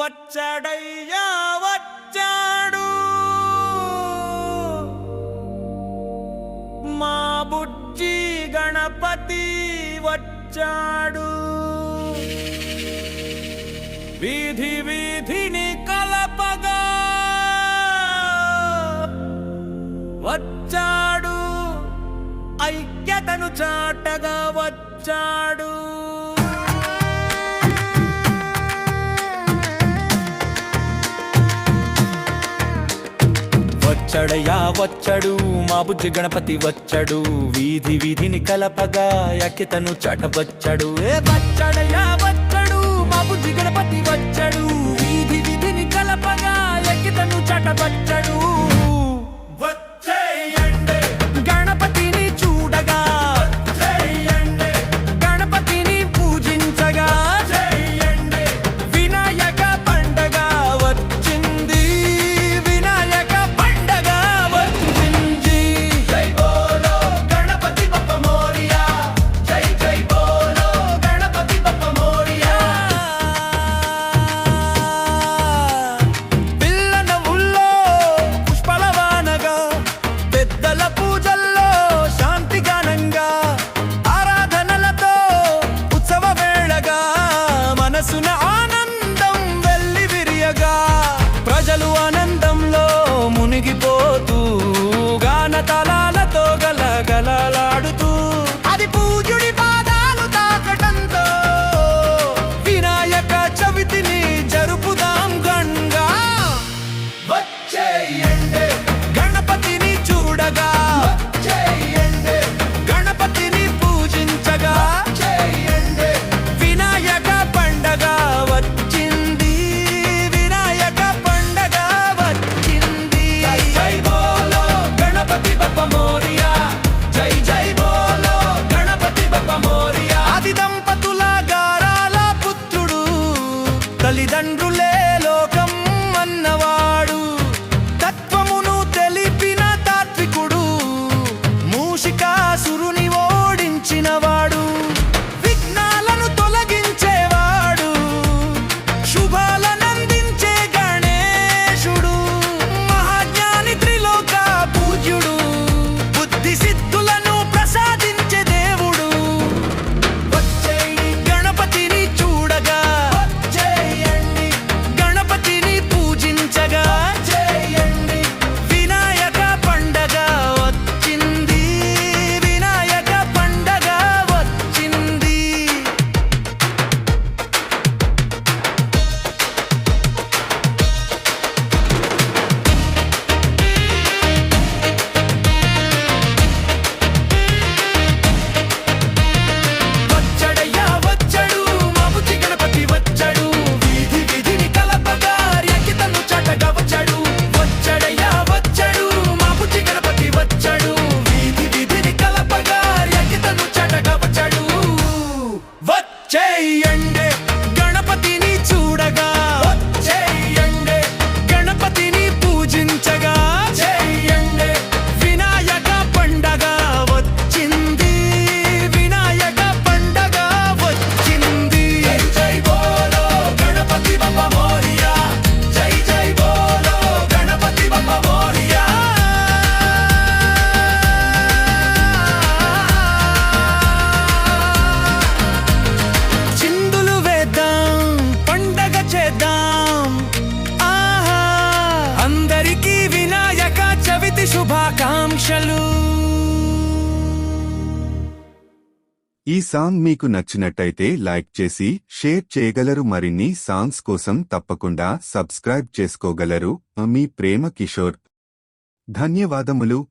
వచ్చడయ్యా వచ్చాడు. మా బుజ్జి గణపతి వచ్చాడు. వీధి వీధిని కలపగా వచ్చాడు. ఐక్యతను చాటగా వచ్చాడు. వచ్చడయా వచ్చడు మా బుజ్జి గణపతి వచ్చడు వీధి వీధిని కలపగా ఎక్కితను చటబచ్చడు ఏ వచ్చడయా వచ్చడు మా బుజ్జి గణపతి వచ్చడు వీధి వీధిని కలపగా ఎక్కితను చటబచ్చడు ఆకాంక్షలు. ఈ సాంగ్ మీకు నచ్చినట్టయితే లైక్ చేసి షేర్ చేయగలరు. మరిన్ని సాంగ్స్ కోసం తప్పకుండా సబ్స్క్రైబ్ చేసుకోగలరు. మీ ప్రేమ కిషోర్. ధన్యవాదములు.